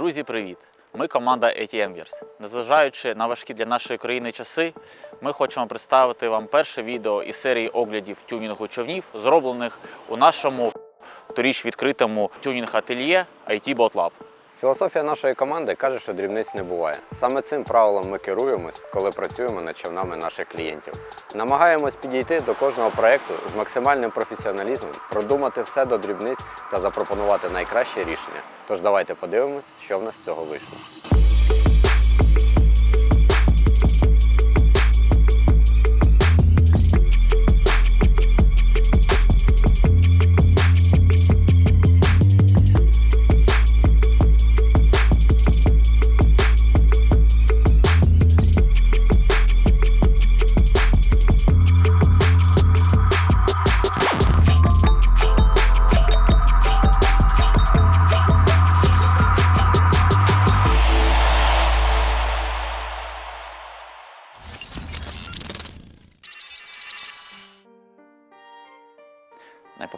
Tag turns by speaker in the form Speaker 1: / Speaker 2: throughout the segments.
Speaker 1: Друзі, привіт! Ми команда ATMers. Незважаючи на важкі для нашої країни часи, ми хочемо представити вам перше відео із серії оглядів тюнінгу човнів, зроблених у нашому торіч відкритому тюнінг-ательє IT Boat Lab.
Speaker 2: Філософія нашої команди каже, що дрібниць не буває. Саме цим правилом ми керуємось, коли працюємо над човнами наших клієнтів. Намагаємось підійти до кожного проєкту з максимальним професіоналізмом, продумати все до дрібниць та запропонувати найкраще рішення. Тож давайте подивимось, що в нас з цього вийшло.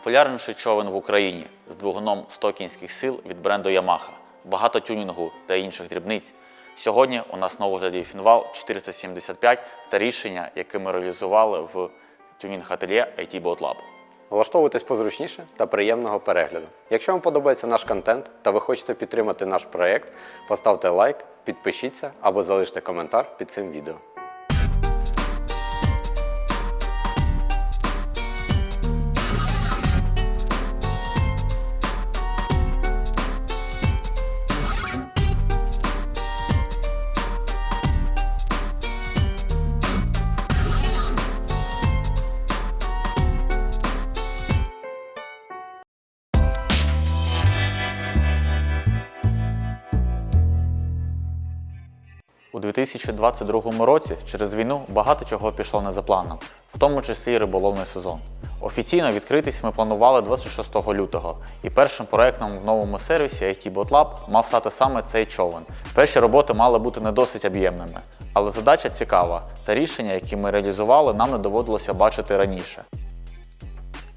Speaker 1: Найпопулярніший човен в Україні з двигуном 100 кінських сил від бренду Yamaha, багато тюнінгу та інших дрібниць. Сьогодні у нас на огляді фінвал 475 та рішення, яке ми реалізували в тюнінг-ательє IT Boat Lab.
Speaker 2: Влаштовуйтесь позручніше та приємного перегляду. Якщо вам подобається наш контент та ви хочете підтримати наш проєкт, поставте лайк, підпишіться або залиште коментар під цим відео.
Speaker 1: 2022 році через війну багато чого пішло не за планом, в тому числі і риболовний сезон. Офіційно відкритись ми планували 26 лютого, і першим проектом в новому сервісі IT Bot Lab мав стати саме цей човен. Перші роботи мали бути не досить об'ємними, але задача цікава, та рішення, які ми реалізували, нам не доводилося бачити раніше.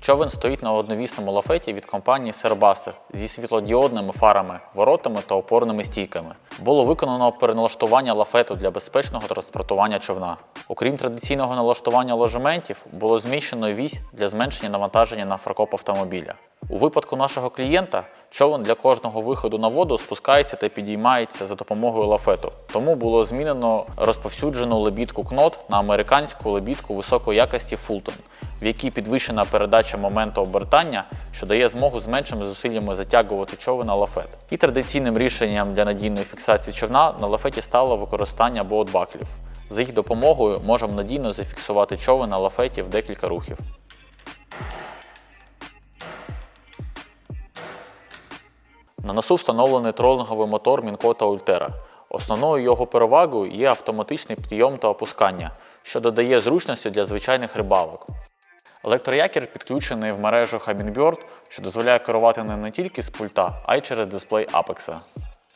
Speaker 1: Човен стоїть на одновісному лафеті від компанії Serbuster зі світлодіодними фарами, воротами та опорними стійками. Було виконано переналаштування лафету для безпечного транспортування човна. Окрім традиційного налаштування ложементів, було зміщено вісь для зменшення навантаження на фаркоп автомобіля. У випадку нашого клієнта човен для кожного виходу на воду спускається та підіймається за допомогою лафету. Тому було змінено розповсюджену лебідку кнот на американську лебідку високої якості Fulton, в якій підвищена передача моменту обертання, що дає змогу з меншими зусиллями затягувати човен на лафет. І традиційним рішенням для надійної фіксації човна на лафеті стало використання боутбаклів. За їх допомогою можемо надійно зафіксувати човен на лафеті в декілька рухів. На носу встановлений тролинговий мотор Мінкота Ультера. Основною його перевагою є автоматичний підйом та опускання, що додає зручності для звичайних рибалок. Електроякір підключений в мережу Hummingbird, що дозволяє керувати ним не тільки з пульта, а й через дисплей Apex.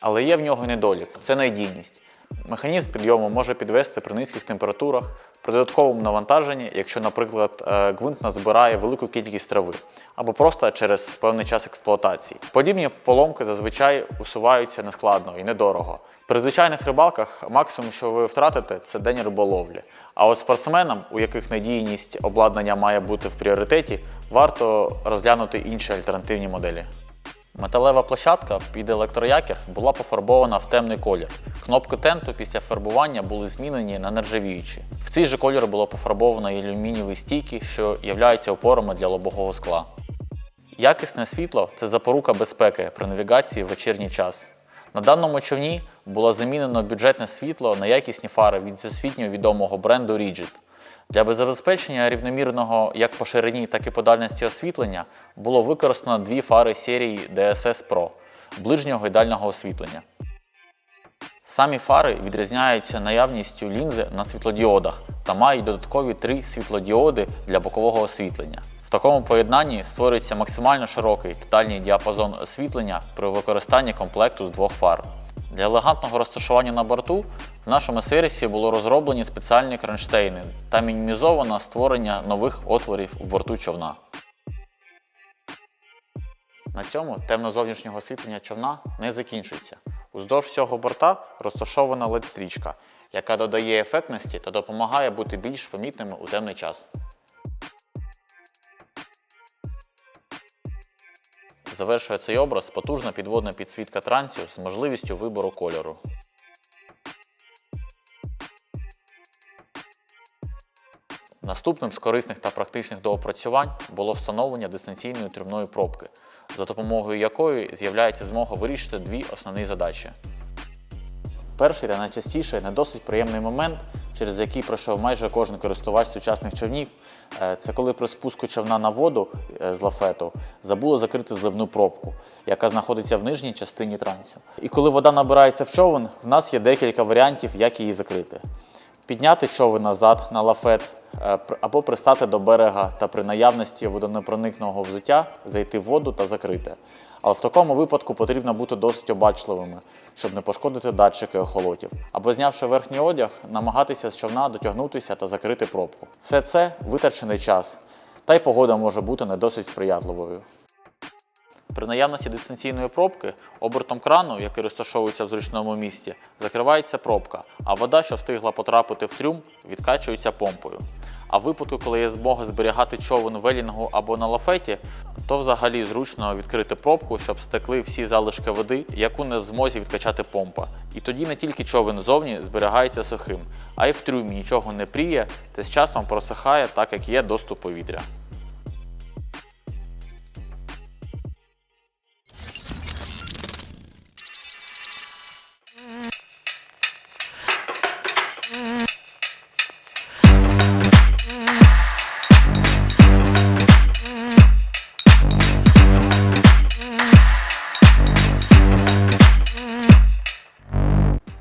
Speaker 1: Але є в нього недолік це надійність. Механізм підйому може підвести при низьких температурах, при додатковому навантаженні, якщо, наприклад, е, гвинт назбирає велику кількість трави, або просто через певний час експлуатації. Подібні поломки зазвичай усуваються нескладно і недорого. При звичайних рибалках максимум, що ви втратите, це день риболовлі. А от спортсменам, у яких надійність обладнання має бути в пріоритеті, варто розглянути інші альтернативні моделі. Металева площадка під електроякір була пофарбована в темний колір. Кнопки тенту після фарбування були змінені на нержавіючі. В цей же колір було пофарбовано і алюмінієві стійки, що являються опорами для лобового скла. Якісне світло це запорука безпеки при навігації в вечірній час. На даному човні було замінено бюджетне світло на якісні фари від всесвітньо відомого бренду Rigid. Для забезпечення рівномірного як по ширині, так і по дальності освітлення було використано дві фари серії DSS Pro ближнього і дальнього освітлення. Самі фари відрізняються наявністю лінзи на світлодіодах та мають додаткові три світлодіоди для бокового освітлення. В такому поєднанні створюється максимально широкий та дальній діапазон освітлення при використанні комплекту з двох фар. Для елегантного розташування на борту в нашому сервісі було розроблені спеціальні кронштейни та мінімізовано створення нових отворів в борту човна. На цьому темно зовнішнього освітлення човна не закінчується. Уздовж всього борта розташована LED-стрічка, яка додає ефектності та допомагає бути більш помітними у темний час. Завершує цей образ потужна підводна підсвітка трансю з можливістю вибору кольору. Наступним з корисних та практичних доопрацювань було встановлення дистанційної трубної пробки, за допомогою якої з'являється змога вирішити дві основні задачі. Перший та найчастіше не досить приємний момент, через який пройшов майже кожен користувач сучасних човнів, е, це коли при спуску човна на воду е, з лафету забуло закрити зливну пробку, яка знаходиться в нижній частині трансу. І коли вода набирається в човен, в нас є декілька варіантів, як її закрити. Підняти човен назад на лафет е, або пристати до берега та при наявності водонепроникного взуття зайти в воду та закрити. Але в такому випадку потрібно бути досить обачливими, щоб не пошкодити датчики охолотів. Або знявши верхній одяг, намагатися з човна дотягнутися та закрити пробку. Все це витрачений час, та й погода може бути не досить сприятливою. При наявності дистанційної пробки обертом крану, який розташовується в зручному місці, закривається пробка, а вода, що встигла потрапити в трюм, відкачується помпою. А в випадку, коли є змога зберігати човен в елінгу або на лафеті, то взагалі зручно відкрити пробку, щоб стекли всі залишки води, яку не в змозі відкачати помпа. І тоді не тільки човен зовні зберігається сухим, а й в трюмі нічого не пріє та з часом просихає, так як є доступ повітря.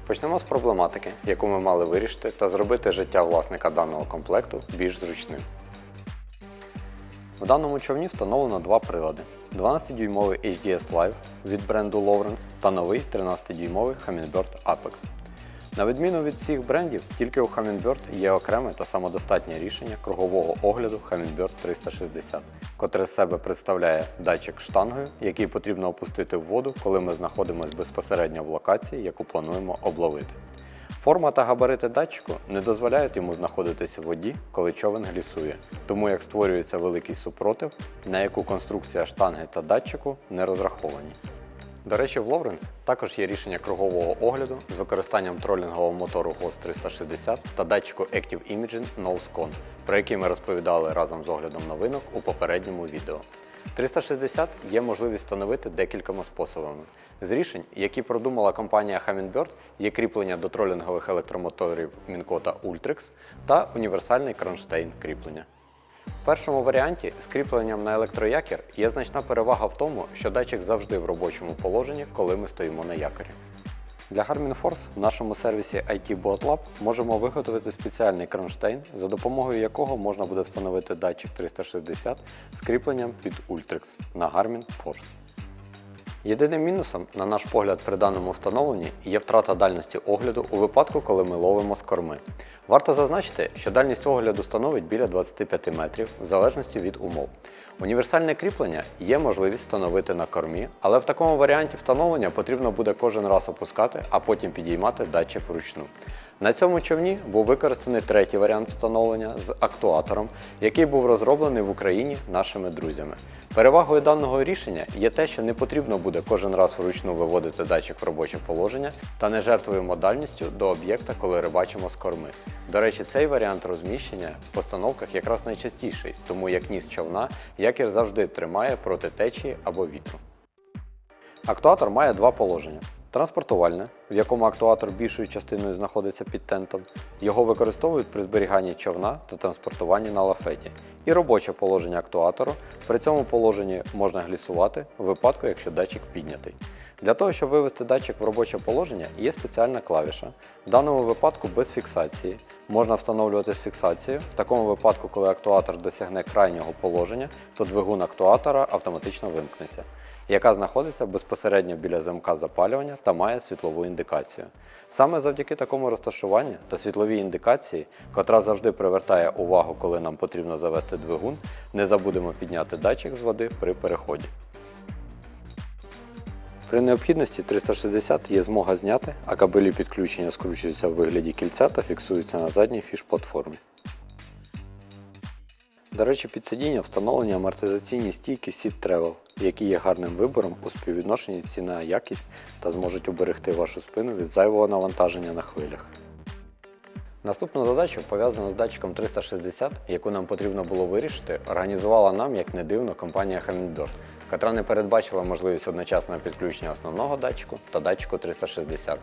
Speaker 2: Почнемо з проблематики, яку ми мали вирішити та зробити життя власника даного комплекту більш зручним. В даному човні встановлено два прилади: 12-дюймовий HDS Live від бренду Lawrence та новий 13-дюймовий Hummingbird Apex. На відміну від всіх брендів, тільки у Humminbird є окреме та самодостатнє рішення кругового огляду Humminbird 360, котре з себе представляє датчик штангою, який потрібно опустити в воду, коли ми знаходимося безпосередньо в локації, яку плануємо обловити. Форма та габарити датчику не дозволяють йому знаходитися в воді, коли човен глісує, тому як створюється великий супротив, на яку конструкція штанги та датчику не розраховані. До речі, в Lowrance також є рішення кругового огляду з використанням тролінгового мотору GOS 360 та датчику Active Imaging NoseCon, про який ми розповідали разом з оглядом новинок у попередньому відео. 360 є можливість встановити декількома способами. З рішень, які продумала компанія Humminbird, є кріплення до тролінгових електромоторів Мінкота Ultrix та універсальний кронштейн кріплення. В першому варіанті з кріпленням на електроякір є значна перевага в тому, що датчик завжди в робочому положенні, коли ми стоїмо на якорі. Для Garmin Force в нашому сервісі IT Boat Lab можемо виготовити спеціальний кронштейн, за допомогою якого можна буде встановити датчик 360 з кріпленням під Ultrix на Garmin Force. Єдиним мінусом, на наш погляд, при даному встановленні є втрата дальності огляду у випадку, коли ми ловимо з корми. Варто зазначити, що дальність огляду становить біля 25 метрів в залежності від умов. Універсальне кріплення є можливість встановити на кормі, але в такому варіанті встановлення потрібно буде кожен раз опускати, а потім підіймати датчик вручну. На цьому човні був використаний третій варіант встановлення з актуатором, який був розроблений в Україні нашими друзями. Перевагою даного рішення є те, що не потрібно буде кожен раз вручну виводити датчик в робоче положення та не жертвуємо дальністю до об'єкта, коли рибачимо з корми. До речі, цей варіант розміщення в постановках якраз найчастіший, тому як ніс човна якір завжди тримає проти течії або вітру. Актуатор має два положення. Транспортувальне, в якому актуатор більшою частиною знаходиться під тентом. Його використовують при зберіганні човна та транспортуванні на лафеті. І робоче положення актуатору. При цьому положенні можна глісувати в випадку, якщо датчик піднятий. Для того, щоб вивести датчик в робоче положення, є спеціальна клавіша. В даному випадку без фіксації. Можна встановлювати з фіксацією. В такому випадку, коли актуатор досягне крайнього положення, то двигун актуатора автоматично вимкнеться яка знаходиться безпосередньо біля замка запалювання та має світлову індикацію. Саме завдяки такому розташуванню та світловій індикації, котра завжди привертає увагу, коли нам потрібно завести двигун, не забудемо підняти датчик з води при переході. При необхідності 360 є змога зняти, а кабелі підключення скручуються в вигляді кільця та фіксуються на задній фіш-платформі. До речі, під сидіння встановлені амортизаційні стійки Seat Travel, які є гарним вибором у співвідношенні ціна-якість та зможуть уберегти вашу спину від зайвого навантаження на хвилях. Наступну задачу, пов'язану з датчиком 360, яку нам потрібно було вирішити, організувала нам, як не дивно, компанія Humminbird, котра не передбачила можливість одночасного підключення основного датчику та датчику 360.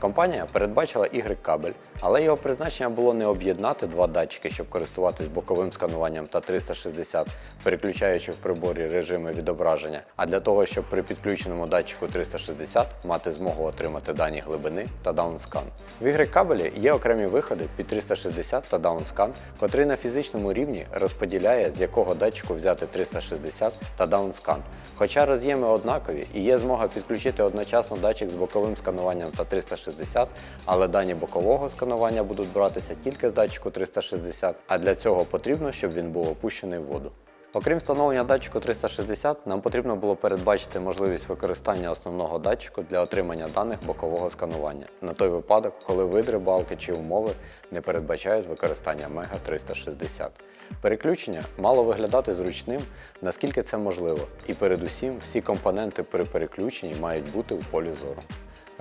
Speaker 2: Компанія передбачила Y-кабель, але його призначення було не об'єднати два датчики, щоб користуватись боковим скануванням та 360, переключаючи в приборі режими відображення, а для того, щоб при підключеному датчику 360 мати змогу отримати дані глибини та даунскан. В Y-кабелі є окремі виходи під 360 та даунскан, котрий на фізичному рівні розподіляє, з якого датчику взяти 360 та даунскан. Хоча роз'єми однакові і є змога підключити одночасно датчик з боковим скануванням та 360, але дані бокового сканування будуть братися тільки з датчику 360, а для цього потрібно, щоб він був опущений в воду. Окрім встановлення датчику 360, нам потрібно було передбачити можливість використання основного датчику для отримання даних бокового сканування на той випадок, коли вид рибалки чи умови не передбачають використання Мега 360. Переключення мало виглядати зручним, наскільки це можливо, і передусім всі компоненти при переключенні мають бути у полі зору.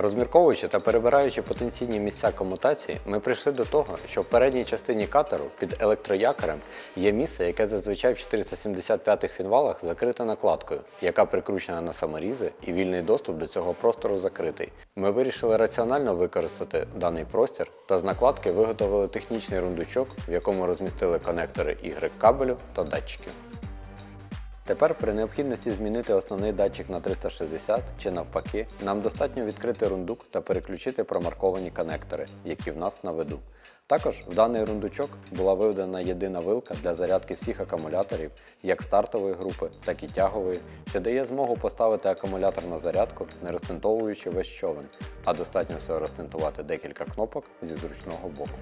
Speaker 2: Розмірковуючи та перебираючи потенційні місця комутації, ми прийшли до того, що в передній частині катеру під електроякорем є місце, яке зазвичай в 475-х фінвалах закрите накладкою, яка прикручена на саморізи і вільний доступ до цього простору закритий. Ми вирішили раціонально використати даний простір та з накладки виготовили технічний рундучок, в якому розмістили конектори Y кабелю та датчиків. Тепер при необхідності змінити основний датчик на 360 чи навпаки, нам достатньо відкрити рундук та переключити промарковані конектори, які в нас на виду. Також в даний рундучок була виведена єдина вилка для зарядки всіх акумуляторів, як стартової групи, так і тягової, що дає змогу поставити акумулятор на зарядку, не розтинтовуючи весь човен, а достатньо всього розтинтувати декілька кнопок зі зручного боку.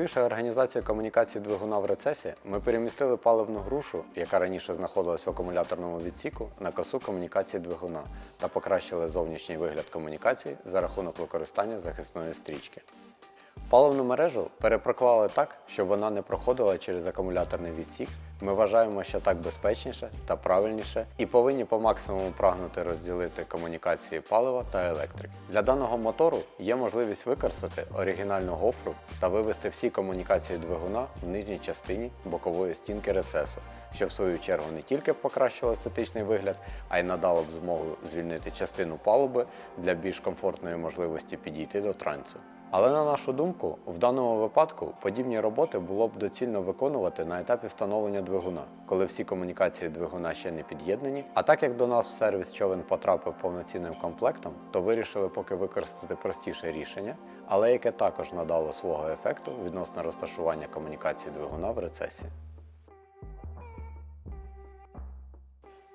Speaker 2: Провівши організацію комунікації двигуна в рецесі, ми перемістили паливну грушу, яка раніше знаходилась в акумуляторному відсіку, на косу комунікації двигуна та покращили зовнішній вигляд комунікації за рахунок використання захисної стрічки. Паливну мережу перепроклали так, щоб вона не проходила через акумуляторний відсік. Ми вважаємо, що так безпечніше та правильніше і повинні по максимуму прагнути розділити комунікації палива та електрики. Для даного мотору є можливість використати оригінальну гофру та вивести всі комунікації двигуна в нижній частині бокової стінки рецесу, що в свою чергу не тільки покращило естетичний вигляд, а й надало б змогу звільнити частину палуби для більш комфортної можливості підійти до трансу. Але на нашу думку, в даному випадку подібні роботи було б доцільно виконувати на етапі встановлення двигуна, коли всі комунікації двигуна ще не під'єднані. А так як до нас в сервіс човен потрапив повноцінним комплектом, то вирішили поки використати простіше рішення, але яке також надало свого ефекту відносно розташування комунікації двигуна в рецесі.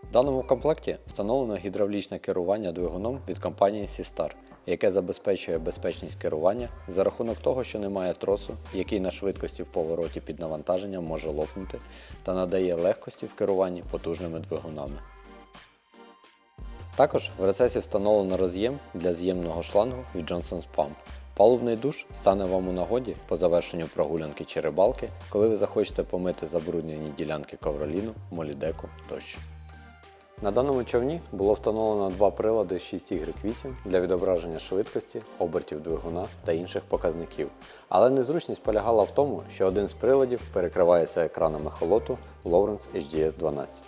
Speaker 2: В даному комплекті встановлено гідравлічне керування двигуном від компанії Seastar, яке забезпечує безпечність керування за рахунок того, що немає тросу, який на швидкості в повороті під навантаженням може лопнути, та надає легкості в керуванні потужними двигунами. Також в рецесі встановлено роз'єм для з'ємного шлангу від Johnson's Pump. Палубний душ стане вам у нагоді по завершенню прогулянки чи рибалки, коли ви захочете помити забруднені ділянки ковроліну, молідеку тощо. На даному човні було встановлено два прилади 6Y8 для відображення швидкості, обертів двигуна та інших показників. Але незручність полягала в тому, що один з приладів перекривається екраном ехолоту Lowrance HDS 12.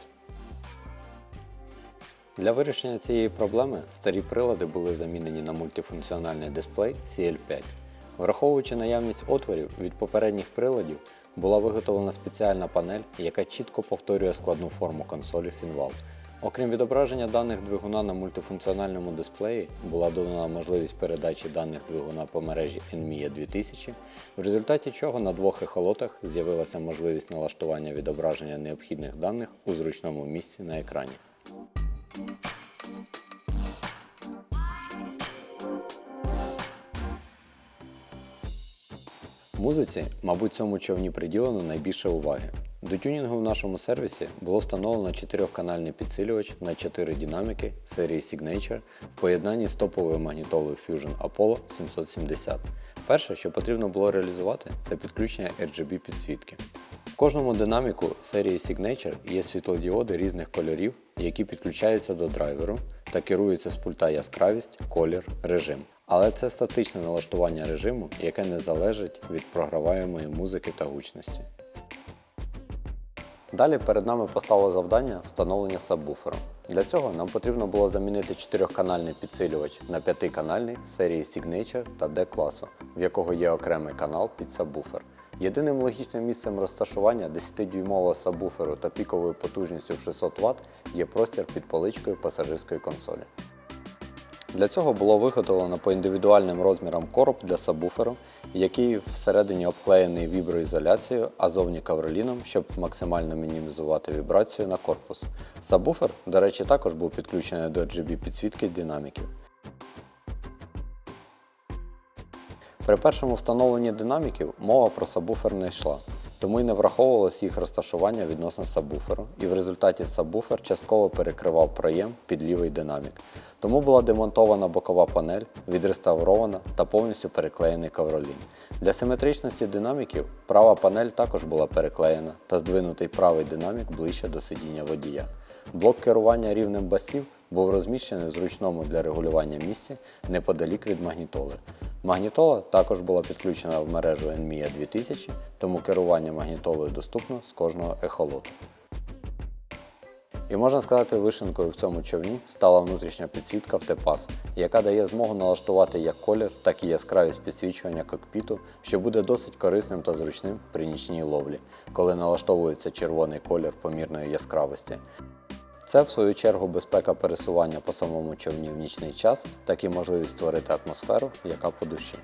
Speaker 2: Для вирішення цієї проблеми старі прилади були замінені на мультифункціональний дисплей CL5. Враховуючи наявність отворів від попередніх приладів, була виготовлена спеціальна панель, яка чітко повторює складну форму консолі Finval. Окрім відображення даних двигуна на мультифункціональному дисплеї, була додана можливість передачі даних двигуна по мережі NMIA 2000, в результаті чого на двох ехолотах з'явилася можливість налаштування відображення необхідних даних у зручному місці на екрані. Музиці, мабуть, цьому човні приділено найбільше уваги. До тюнінгу в нашому сервісі було встановлено 4-канальний підсилювач на 4 динаміки серії Signature в поєднанні з топовою магнітолою Fusion Apollo 770. Перше, що потрібно було реалізувати, це підключення RGB підсвітки. В кожному динаміку серії Signature є світлодіоди різних кольорів, які підключаються до драйверу та керуються з пульта яскравість, колір, режим. Але це статичне налаштування режиму, яке не залежить від програваємої музики та гучності. Далі перед нами постало завдання встановлення сабвуферу. Для цього нам потрібно було замінити 4-канальний підсилювач на 5-канальний серії Signature та D класу, в якого є окремий канал під сабвуфер. Єдиним логічним місцем розташування 10-дюймового сабвуферу та піковою потужністю в 600 Вт є простір під поличкою пасажирської консолі. Для цього було виготовлено по індивідуальним розмірам короб для сабвуферу, який всередині обклеєний віброізоляцією, а зовні кавроліном, щоб максимально мінімізувати вібрацію на корпус. Сабвуфер, до речі, також був підключений до RGB підсвітки динаміків. При першому встановленні динаміків мова про сабвуфер не йшла, тому й не враховувалось їх розташування відносно сабвуферу, і в результаті сабвуфер частково перекривав проєм під лівий динамік. Тому була демонтована бокова панель, відреставрована та повністю переклеєний ковролін. Для симетричності динаміків права панель також була переклеєна та здвинутий правий динамік ближче до сидіння водія. Блок керування рівнем басів був розміщений в зручному для регулювання місці неподалік від магнітоли. Магнітола також була підключена в мережу NMIA 2000, тому керування магнітолою доступно з кожного ехолоту. І можна сказати, вишенкою в цьому човні стала внутрішня підсвітка в ТЕПАС, яка дає змогу налаштувати як колір, так і яскравість підсвічування кокпіту, що буде досить корисним та зручним при нічній ловлі, коли налаштовується червоний колір помірної яскравості. Це, в свою чергу, безпека пересування по самому човні в нічний час, так і можливість створити атмосферу, яка по душі.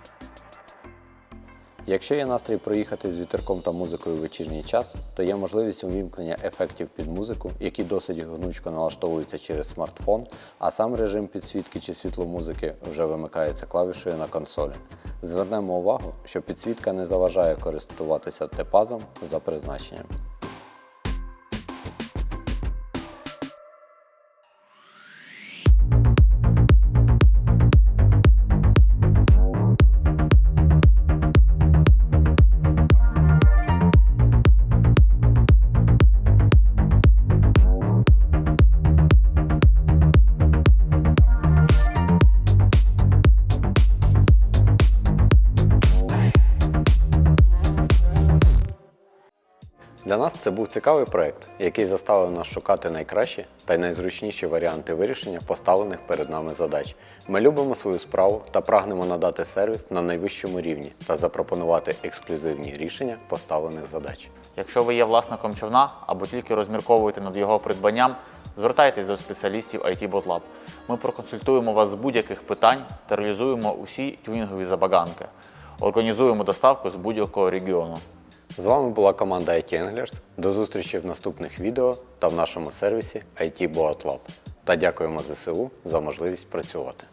Speaker 2: Якщо є настрій проїхати з вітерком та музикою в вечірній час, то є можливість увімкнення ефектів під музику, які досить гнучко налаштовуються через смартфон, а сам режим підсвітки чи світломузики вже вимикається клавішею на консолі. Звернемо увагу, що підсвітка не заважає користуватися тепазом за призначенням. Був цікавий проект, який заставив нас шукати найкращі та найзручніші варіанти вирішення поставлених перед нами задач. Ми любимо свою справу та прагнемо надати сервіс на найвищому рівні та запропонувати ексклюзивні рішення поставлених задач.
Speaker 1: Якщо ви є власником човна або тільки розмірковуєте над його придбанням, звертайтесь до спеціалістів IT Bot Lab. Ми проконсультуємо вас з будь-яких питань та реалізуємо усі тюнінгові забаганки. Організуємо доставку з будь-якого регіону.
Speaker 2: З вами була команда IT Anglers. До зустрічі в наступних відео та в нашому сервісі IT Boat Lab. Та дякуємо ЗСУ за можливість працювати.